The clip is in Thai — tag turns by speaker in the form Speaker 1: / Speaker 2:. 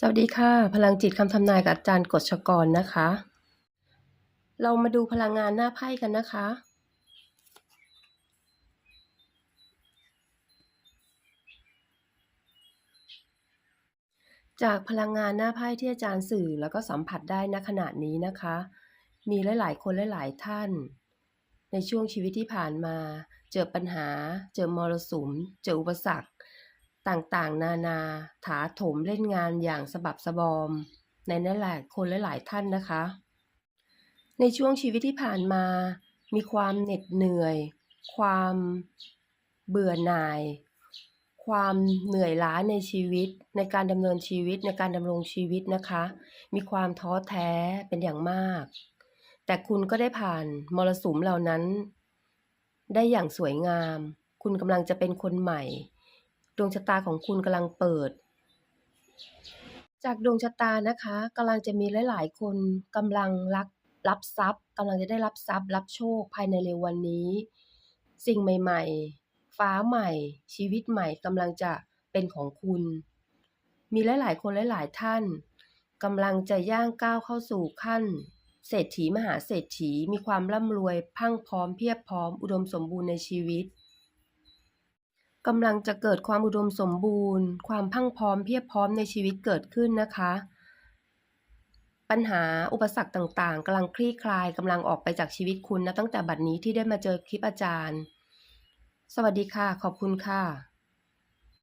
Speaker 1: สวัสดีค่ะ พลังจิตคำทำนายกับอาจารย์กฎชกรนะคะ เรามาดูพลังงานหน้าไพ่กันนะคะ จากพลังงานหน้าไพ่ที่อาจารย์สื่อแล้วก็สัมผัสได้ณขณะนี้นะคะ มีหลาย ๆ คนหลายๆท่าน ในช่วงชีวิตที่ผ่านมา เจอปัญหา เจอมรสุม เจออุปสรรค ต่างๆ นานา ถาถมเล่นงานอย่างสบับสบอม ในนั่นแหละคนหลายๆท่านนะคะ ในช่วงชีวิตที่ผ่านมา มีความเหน็ดเหนื่อย ความเบื่อหน่าย ความเหนื่อยล้าในชีวิต ในการดำเนินชีวิตในการดำรงชีวิตนะคะ มีความท้อแท้เป็นอย่างมาก แต่คุณก็ได้ผ่านมรสุมเหล่านั้น ได้อย่างสวยงาม คุณกำลังจะเป็นคนใหม่ ดวงชะตาของคุณกำลังเปิด จากดวงชะตานะคะกำลังจะมีหลาย ๆ คนกำลังรักรับทรัพย์กำลังจะได้รับทรัพย์ รับโชคภายในเร็ววันนี้ สิ่งใหม่ ๆ ฟ้าใหม่ ชีวิตใหม่กำลังจะเป็นของคุณ มีหลาย ๆ คนหลาย ๆ ท่านกำลังจะย่างก้าวเข้าสู่ขั้น เศรษฐีมหาเศรษฐีมีความร่ำรวย พั่งพร้อมเพรียบพร้อม อุดมสมบูรณ์ในชีวิต กำลังจะเกิดความอุดมสมบูรณ์ ความพังพร้อมเพียบพร้อมในชีวิตเกิดขึ้นนะคะ ปัญหาอุปสรรคต่างๆกำลังคลี่คลายกำลังออกไปจากชีวิตคุณนะตั้งแต่บัดนี้ที่ได้มาเจอคลิปอาจารย์ สวัสดีค่ะ ขอบคุณค่ะ